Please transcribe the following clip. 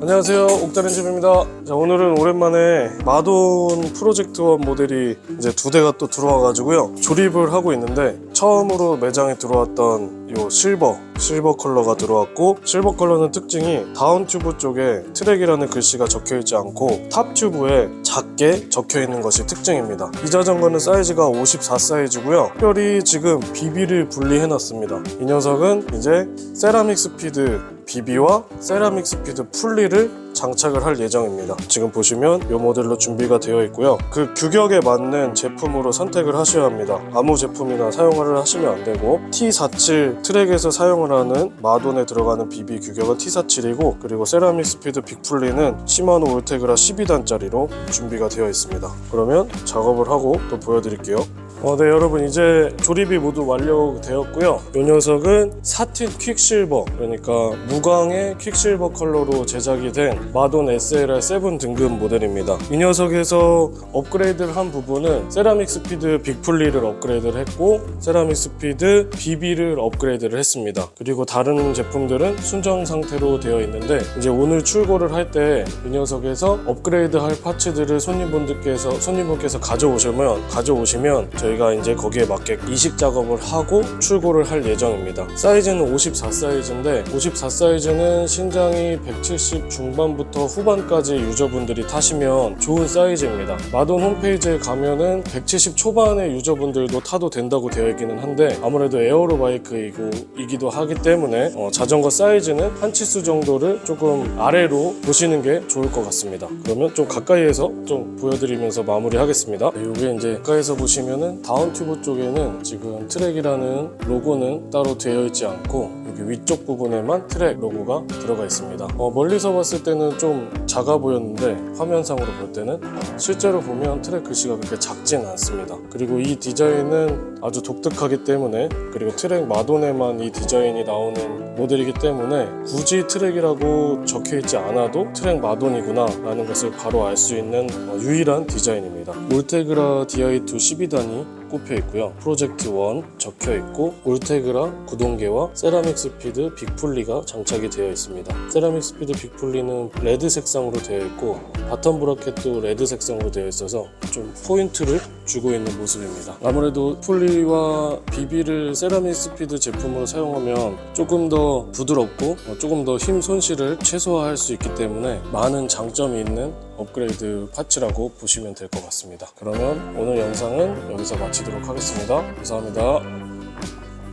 안녕하세요. 옥다렌집입니다. 자 오늘은 오랜만에 마돈 프로젝트 원 모델이 이제 두 대가 또 들어와 가지고요. 조립을 하고 있는데 처음으로 매장에 들어왔던 요 실버 실버 컬러가 들어왔고 실버 컬러는 특징이 다운 튜브 쪽에 트랙이라는 글씨가 적혀 있지 않고 탑 튜브에 작게 적혀 있는 것이 특징입니다. 이 자전거는 사이즈가 54 사이즈고요. 특별히 지금 비비를 분리해 놨습니다. 이 녀석은 이제 세라믹 스피드 비비와 세라믹 스피드 풀리를 장착을 할 예정입니다. 지금 보시면 이 모델로 준비가 되어 있고요. 그 규격에 맞는 제품으로 선택을 하셔야 합니다. 아무 제품이나 사용을 하시면 안 되고 T47 트랙에서 사용을 하는 마돈에 들어가는 비비 규격은 T47이고 그리고 세라믹 스피드 빅풀리는 시마노 울테그라 12단짜리로 준비가 되어 있습니다. 그러면 작업을 하고 또 보여드릴게요. 어, 네 여러분 이제 조립이 모두 완료되었고요. 이 녀석은 사틴 퀵실버 그러니까 무광의 퀵실버 컬러로 제작이 된 마돈 SLR 7 등급 모델입니다. 이 녀석에서 업그레이드를 한 부분은 세라믹 스피드 빅풀리를 업그레이드를 했고 세라믹 스피드 BB를 업그레이드를 했습니다. 그리고 다른 제품들은 순정 상태로 되어 있는데 이제 오늘 출고를 할 때 이 녀석에서 업그레이드 할 파츠들을 손님분들께서 손님분께서 가져오시면 가져오시면 저희가 이제 거기에 맞게 이식 작업을 하고 출고를 할 예정입니다. 사이즈는 54 사이즈인데 54 사이즈는 신장이 170 중반부터 후반까지 유저분들이 타시면 좋은 사이즈입니다. 마돈 홈페이지에 가면은 170 초반의 유저분들도 타도 된다고 되어 있기는 한데 아무래도 에어로 바이크이기도 하기 때문에 어, 자전거 사이즈는 한 치수 정도를 조금 아래로 보시는 게 좋을 것 같습니다. 그러면 좀 가까이에서 좀 보여드리면서 마무리하겠습니다. 이게 이제 가까이서 보시면은 다운 튜브 쪽에는 지금 트랙이라는 로고는 따로 되어 있지 않고 여기 위쪽 부분에만 트랙 로고가 들어가 있습니다. 어, 멀리서 봤을 때는 좀 작아 보였는데 화면상으로 볼 때는 실제로 보면 트랙 글씨가 그렇게 작진 않습니다. 그리고 이 디자인은 아주 독특하기 때문에 그리고 트랙 마돈에만 이 디자인이 나오는 모델이기 때문에 굳이 트랙이라고 적혀 있지 않아도 트랙 마돈이구나 라는 것을 바로 알 수 있는 어, 유일한 디자인입니다. 울테그라 DI2 12단이 꼽혀 있고요. 프로젝트 1 적혀 있고 울테그라 구동계와 세라믹 스피드 빅풀리가 장착이 되어 있습니다. 세라믹 스피드 빅풀리는 레드 색상으로 되어 있고 바텀 브라켓도 레드 색상으로 되어 있어서 좀 포인트를 주고 있는 모습입니다. 아무래도 풀리와 비비를 세라믹 스피드 제품으로 사용하면 조금 더 부드럽고 어, 조금 더 힘 손실을 최소화할 수 있기 때문에 많은 장점이 있는 업그레이드 파츠라고 보시면 될 것 같습니다. 그러면 오늘 영상은 여기서 마치도록 하겠습니다. 감사합니다.